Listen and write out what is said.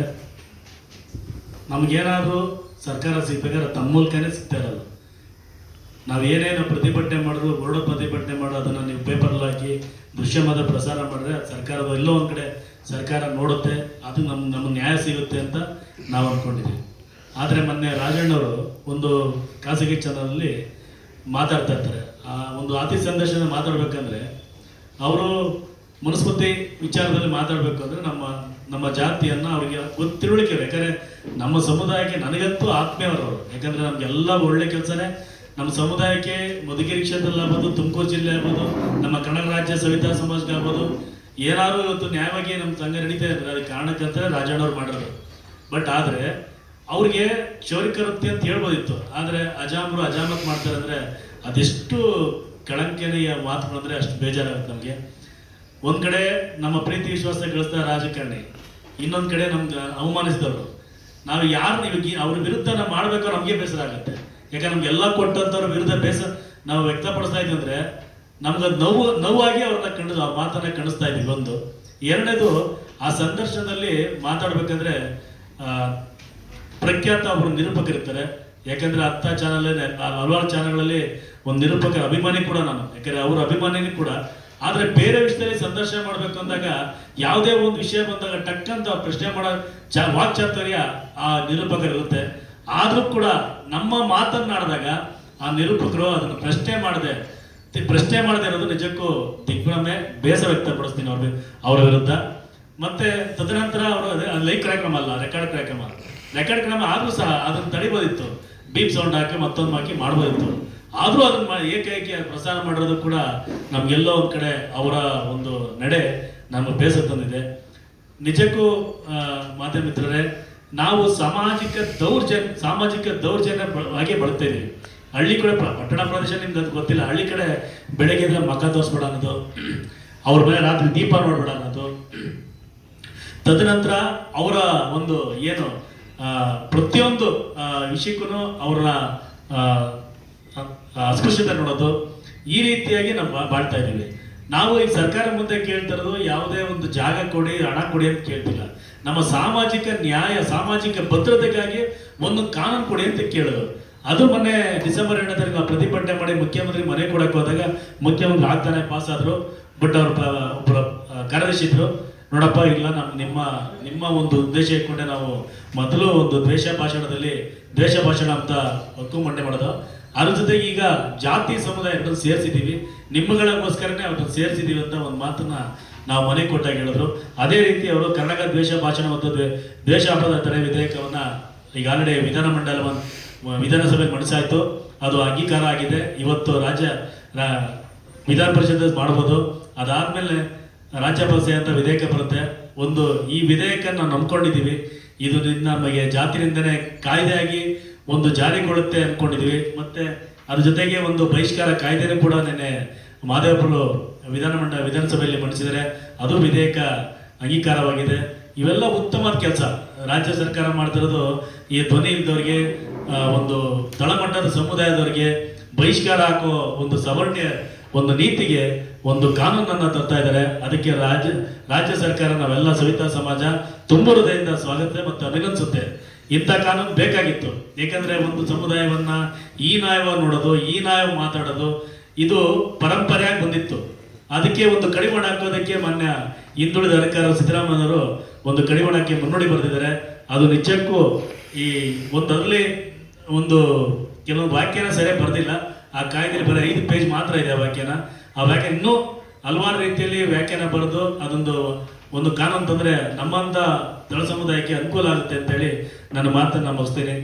ತಿಂತಾರೆ ನಮಗೇನಾದರೂ ಸರ್ಕಾರ ಸಿಗ್ಬೇಕಾದ್ರೆ ತಮ್ಮ ಮೂಲಕನೇ ಸಿಗ್ತಾ ಇರೋದು ನಾವು ಏನೇನು ಪ್ರತಿಭಟನೆ ಮಾಡಿದ್ರು ಹೊರಡ ಪ್ರತಿಭಟನೆ ಮಾಡೋ ಅದನ್ನು ನೀವು ಪೇಪರಲ್ಲಿ ಹಾಕಿ ದೃಶ್ಯಮಾದ ಪ್ರಸಾರ ಮಾಡಿದ್ರೆ ಸರ್ಕಾರದ ಎಲ್ಲೋ ಒಂದು ಕಡೆ ಸರ್ಕಾರ ನೋಡುತ್ತೆ, ಅದು ನಮ್ಮ ನಮಗೆ ನ್ಯಾಯ ಸಿಗುತ್ತೆ ಅಂತ ನಾವು ಅಂದ್ಕೊಂಡಿದ್ದೀವಿ ಆದರೆ ಮೊನ್ನೆ ರಾಜಣ್ಣವರು ಒಂದು ಖಾಸಗಿ ಚಾನಲಲ್ಲಿ ಮಾತಾಡ್ತಾ ಇರ್ತಾರೆ. ಆ ಒಂದು ಅತಿ ಸಂದರ್ಶನ ಮಾತಾಡ್ಬೇಕಂದ್ರೆ, ಅವರು ಮನುಸ್ಮೃತಿ ವಿಚಾರದಲ್ಲಿ ಮಾತಾಡಬೇಕು ಅಂದರೆ ನಮ್ಮ ನಮ್ಮ ಜಾತಿಯನ್ನು ಅವರಿಗೆ ಗೊತ್ತಿರುಳಿಕೆ ಯಾಕಂದರೆ ನಮ್ಮ ಸಮುದಾಯಕ್ಕೆ ನನಗಂತೂ ಆತ್ಮೀಯವರು ಅವರು ಯಾಕಂದರೆ ನಮಗೆಲ್ಲ ಒಳ್ಳೆ ಕೆಲಸನೇ. ನಮ್ಮ ಸಮುದಾಯಕ್ಕೆ ಮಧುಗಿರಿ ಕ್ಷೇತ್ರದಲ್ಲಿ ಆಗ್ಬೋದು ತುಮಕೂರು ಜಿಲ್ಲೆ ಆಗ್ಬೋದು ನಮ್ಮ ಕನ್ನಡ ರಾಜ್ಯ ಸವಿತಾ ಸಮಾಜಕ್ಕೆ ಆಗ್ಬೋದು ಏನಾದರೂ ಇವತ್ತು ನ್ಯಾಯವಾಗಿ ನಮ್ಮ ಸಂಘ ನಡೀತಾ ಇದ್ರೆ ಅದಕ್ಕೆ ಕಾರಣಕ್ಕಂತಾರೆ ರಾಜಣ್ಣವ್ರು ಮಾಡೋದು ಬಟ್ ಆದರೆ ಅವ್ರಿಗೆ ಕ್ಷೌರಿಕರತ್ತೆ ಅಂತ ಹೇಳ್ಬೋದಿತ್ತು. ಆದರೆ ಅಜಾಮ್ರು ಅಜಾಮತ್ ಮಾಡ್ತಾರೆ ಅಂದರೆ ಅದೆಷ್ಟು ಕಳಂಕನೆಯ ಮಾತುಗಳಂದರೆ ಅಷ್ಟು ಬೇಜಾರಾಗುತ್ತೆ ನಮಗೆ. ಒಂದ್ ಕಡೆ ನಮ್ಮ ಪ್ರೀತಿ ವಿಶ್ವಾಸ ಗಳಿಸಿದ ರಾಜಕಾರಣಿ, ಇನ್ನೊಂದ್ ಕಡೆ ನಮ್ಗೆ ಅವಮಾನಿಸಿದವರು. ನಾವು ಯಾರು ನೀವು ಅವ್ರ ವಿರುದ್ಧ ನಾವು ಮಾಡ್ಬೇಕು ನಮಗೆ ಬೇಸರ ಆಗುತ್ತೆ. ಯಾಕಂದ್ರೆ ನಮ್ಗೆಲ್ಲ ಕೊಟ್ಟಂತವ್ರ ವಿರುದ್ಧ ಬೇಸರ ನಾವು ವ್ಯಕ್ತಪಡಿಸ್ತಾ ಇದ್ದಂದ್ರೆ ನಮ್ಗೆ ನೋವು, ನೋವಾಗಿ ಅವ್ರನ್ನ ಕಣ್ಣು ಆ ಮಾತನ್ನ ಕಣಿಸ್ತಾ ಇದ್ವಿ ಒಂದು. ಎರಡನೇದು, ಆ ಸಂದರ್ಶನದಲ್ಲಿ ಮಾತಾಡ್ಬೇಕಂದ್ರೆ ಪ್ರಖ್ಯಾತ ಒಬ್ರು ನಿರೂಪಕರಿರ್ತಾರೆ ಯಾಕಂದ್ರೆ ಹತ್ತ ಚಾನಲ್ ಹಲವಾರು ಚಾನಲ್ಗಳಲ್ಲಿ ಒಂದು ನಿರೂಪಕ ಅಭಿಮಾನಿ ಕೂಡ ನಾನು. ಯಾಕಂದ್ರೆ ಅವ್ರ ಅಭಿಮಾನಿನೂ ಕೂಡ ಆದ್ರೆ ಬೇರೆ ವಿಷಯದಲ್ಲಿ ಸಂದರ್ಶನ ಮಾಡ್ಬೇಕು ಅಂದಾಗ ಯಾವುದೇ ಒಂದು ವಿಷಯ ಬಂದಾಗ ಟಕ್ ಅಂತ ಪ್ರಶ್ನೆ ಮಾಡೋ ಚ ವಾಕ್ಚಾತುರ್ಯ ಆ ನಿರೂಪಕರಿರುತ್ತೆ. ಆದ್ರೂ ಕೂಡ ನಮ್ಮ ಮಾತನ್ನಾಡಿದಾಗ ಆ ನಿರೂಪಕರು ಅದನ್ನು ಪ್ರಶ್ನೆ ಮಾಡದೆ ಪ್ರಶ್ನೆ ಮಾಡದೆ ಇರೋದು ನಿಜಕ್ಕೂ ದಿಗ್ಭ್ರಮೆ, ಬೇಸರ ವ್ಯಕ್ತಪಡಿಸ್ತೀನಿ ಅವ್ರ ಅವರ ವಿರುದ್ಧ. ಮತ್ತೆ ತದನಂತರ ಅವರು ಲೈವ್ ಕಾರ್ಯಕ್ರಮ ಅಲ್ಲ, ರೆಕಾರ್ಡ್ ಕಾರ್ಯಕ್ರಮ. ರೆಕಾರ್ಡ್ ಕಾರ್ಯಕ್ರಮ ಆದ್ರೂ ಸಹ ಅದನ್ನ ತಡಿಬೋದಿತ್ತು. ಬೀಪ್ ಸೌಂಡ್ ಹಾಕಿ ಮತ್ತೊಂದು ಹಾಕಿ ಮಾಡ್ಬೋದಿತ್ತು. ಆದ್ರೂ ಅದನ್ನ ಏಕೈಕಿ ಪ್ರಸಾರ ಮಾಡಿರೋದು ಕೂಡ ನಮ್ಗೆಲ್ಲೋ ಒಂದ್ ಕಡೆ ಅವರ ಒಂದು ನಡೆ ನಮ್ಮ ಬೇಸರ ತಂದಿದೆ. ನಿಜಕ್ಕೂ ಮಾತೆ ಮಾಧ್ಯಮ ಮಿತ್ರರೇ, ನಾವು ಸಾಮಾಜಿಕ ದೌರ್ಜನ್ಯ ಸಾಮಾಜಿಕ ದೌರ್ಜನ್ಯ ಹಾಗೆ ಇದೀವಿ. ಹಳ್ಳಿ ಕಡೆ ಪಟ್ಟಣ ಪ್ರದೇಶ ನಿಮ್ಗೆ ಅದು ಗೊತ್ತಿಲ್ಲ. ಹಳ್ಳಿ ಕಡೆ ಬೆಳಗ್ಗೆ ಎಲ್ಲ ಮಕ ತೋರಿಸ್ಬೇಡ ಅನ್ನೋದು, ಅವ್ರ ಮೇಲೆ ರಾತ್ರಿ ದೀಪ ನೋಡ್ಬೇಡ ಅನ್ನೋದು. ತದನಂತರ ಅವರ ಒಂದು ಏನು ಪ್ರತಿಯೊಂದು ವಿಷಯಕ್ಕೂ ಅವರ ಅಸ್ಪೃಶ್ಯತೆ ನೋಡೋದು ಈ ರೀತಿಯಾಗಿ ನಾವು ಬಾಳ್ತಾ ಇದ್ದೀವಿ. ನಾವು ಈ ಸರ್ಕಾರ ಮುಂದೆ ಕೇಳ್ತಿರೋದು ಯಾವುದೇ ಒಂದು ಜಾಗ ಕೊಡಿ, ಹಣ ಕೊಡಿ ಅಂತ ಕೇಳ್ತಿಲ್ಲ. ನಮ್ಮ ಸಾಮಾಜಿಕ ನ್ಯಾಯ, ಸಾಮಾಜಿಕ ಭದ್ರತೆಗಾಗಿ ಒಂದು ಕಾನೂನು ಕೊಡಿ ಅಂತ ಕೇಳೋದು. ಅದು ಮೊನ್ನೆ ಡಿಸೆಂಬರ್ ಎರಡನೇ ತಾರೀಕು ಪ್ರತಿಭಟನೆ ಮಾಡಿ ಮುಖ್ಯಮಂತ್ರಿ ಮನೆ ಕೊಡಕ್ಕೆ ಹೋದಾಗ ಮುಖ್ಯಮಂತ್ರಿ ಆಗ್ತಾನೆ ಪಾಸ್ ಆದ್ರು ಬಟ್ ಅವ್ರ ಒಬ್ಬರು ಕರೆದಿಸಿದ್ರು ನೋಡಪ್ಪ, ಇಲ್ಲ ನಮ್ಮ ನಿಮ್ಮ ನಿಮ್ಮ ಒಂದು ಉದ್ದೇಶ ಇಟ್ಕೊಂಡೆ ನಾವು ಮೊದಲು ಒಂದು ದ್ವೇಷ ಭಾಷಣದಲ್ಲಿ, ದ್ವೇಷ ಭಾಷಣ ಅಂತ ಹಕ್ಕು ಮಂಡೆ ಮಾಡೋದು. ಅದ್ರ ಜೊತೆಗೆ ಈಗ ಜಾತಿ ಸಮುದಾಯ ಎರಡನ್ನು ಸೇರಿಸಿದ್ದೀವಿ. ನಿಮ್ಮಗಳಿಗೋಸ್ಕರನೇ ಅವ್ರನ್ನ ಸೇರಿಸಿದ್ದೀವಿ ಅಂತ ಒಂದು ಮಾತನ್ನ ನಾವು ಮನೆ ಕೊಟ್ಟಾಗ ಹೇಳಿದ್ರು. ಅದೇ ರೀತಿ ಅವರು ಕರ್ನಾಟಕ ದ್ವೇಷ ಭಾಷಣ ಮತ್ತು ದ್ವೇ- ದ್ವೇಷ ಅಪರಾಧ ತಡೆ ವಿಧೇಯಕವನ್ನ ಈಗ ಆಲ್ರೆಡಿ ವಿಧಾನಮಂಡಲ ವಿಧಾನಸಭೆಗೆ ಮಂಡಿಸಾಯ್ತು ಅದು ಅಂಗೀಕಾರ ಆಗಿದೆ. ಇವತ್ತು ರಾಜ್ಯ ವಿಧಾನ ಪರಿಷತ್ ಮಾಡ್ಬೋದು. ಅದಾದ್ಮೇಲೆ ರಾಜ್ಯಪಾಲ ಅಂತ ವಿಧೇಯಕ ಬರುತ್ತೆ. ಒಂದು ಈ ವಿಧೇಯಕ ನಾವು ನಂಬ್ಕೊಂಡಿದ್ದೀವಿ. ಇದು ನಮಗೆ ಜಾತಿನಿಂದನೇ ಕಾಯ್ದೆಯಾಗಿ ಒಂದು ಜಾರಿಗೊಳ್ಳುತ್ತೆ ಅನ್ಕೊಂಡಿದೀವಿ. ಮತ್ತೆ ಅದ್ರ ಜೊತೆಗೆ ಒಂದು ಬಹಿಷ್ಕಾರ ಕಾಯ್ದೆನೂ ಕೂಡ ನಿನ್ನೆ ಮಾದೇವಪುರು ವಿಧಾನಮಂಡಲ ವಿಧಾನಸಭೆಯಲ್ಲಿ ಮಂಡಿಸಿದರೆ ಅದು ವಿಧೇಯಕ ಅಂಗೀಕಾರವಾಗಿದೆ. ಇವೆಲ್ಲ ಉತ್ತಮ ಕೆಲಸ. ರಾಜ್ಯ ಸರ್ಕಾರ ಮಾಡ್ತಿರೋದು ಈ ಧ್ವನಿ ಇದ್ದವ್ರಿಗೆ ಒಂದು ತಳಮಟ್ಟದ ಸಮುದಾಯದವರಿಗೆ ಬಹಿಷ್ಕಾರ ಹಾಕೋ ಒಂದು ಸವರ್ಣ್ಯ ಒಂದು ನೀತಿಗೆ ಒಂದು ಕಾನೂನನ್ನ ತರ್ತಾ ಇದ್ದಾರೆ. ಅದಕ್ಕೆ ರಾಜ್ಯ ರಾಜ್ಯ ಸರ್ಕಾರ ನಾವೆಲ್ಲ ಸವಿತಾ ಸಮಾಜ ತುಂಬ ಹೃದಯದಿಂದ ಸ್ವಾಗತ ಮತ್ತು ಅಭಿನಂದಿಸುತ್ತೆ. ಇಂಥ ಕಾನೂನು ಬೇಕಾಗಿತ್ತು. ಏಕೆಂದರೆ ಒಂದು ಸಮುದಾಯವನ್ನ ಈ ನಾಯವ ನೋಡೋದು, ಈ ನ್ಯಾಯ ಮಾತಾಡೋದು, ಇದು ಪರಂಪರೆಯಾಗಿ ಬಂದಿತ್ತು. ಅದಕ್ಕೆ ಒಂದು ಕಡಿವಾಣ ಹಾಕೋದಕ್ಕೆ ಮಾನ್ಯ ಹಿಂದುಳಿದ ಅಧಿಕಾರ ಸಿದ್ದರಾಮಯ್ಯವರು ಒಂದು ಕಡಿವಾಣಕ್ಕೆ ಮುನ್ನುಡಿ ಬರೆದಿದ್ದಾರೆ. ಅದು ನಿಜಕ್ಕೂ ಈ ಒಂದರಲ್ಲಿ ಒಂದು ಕೆಲವೊಂದು ವಾಕ್ಯನ ಸರಿಯಾಗಿ ಬರೆದಿಲ್ಲ. ಆ ಕಾಯ್ದೆಯಲ್ಲಿ ಬರೀ ಐದು ಪೇಜ್ ಮಾತ್ರ ಇದೆ ಆ ವಾಕ್ಯನ ಆ ವಾಕ್ಯ ಇನ್ನೂ ಹಲವಾರು ರೀತಿಯಲ್ಲಿ ವ್ಯಾಖ್ಯಾನ ಬರೆದು ಅದೊಂದು ಒಂದು ಕಾನೂನು ತಂದ್ರೆ ನಮ್ಮಂತ ದಳ ಸಮುದಾಯಕ್ಕೆ ಅನುಕೂಲ ಆಗುತ್ತೆ ಅಂತೇಳಿ ನನ್ನ ಮಾತನ್ನ ಮುಗಿಸ್ತೀನಿ.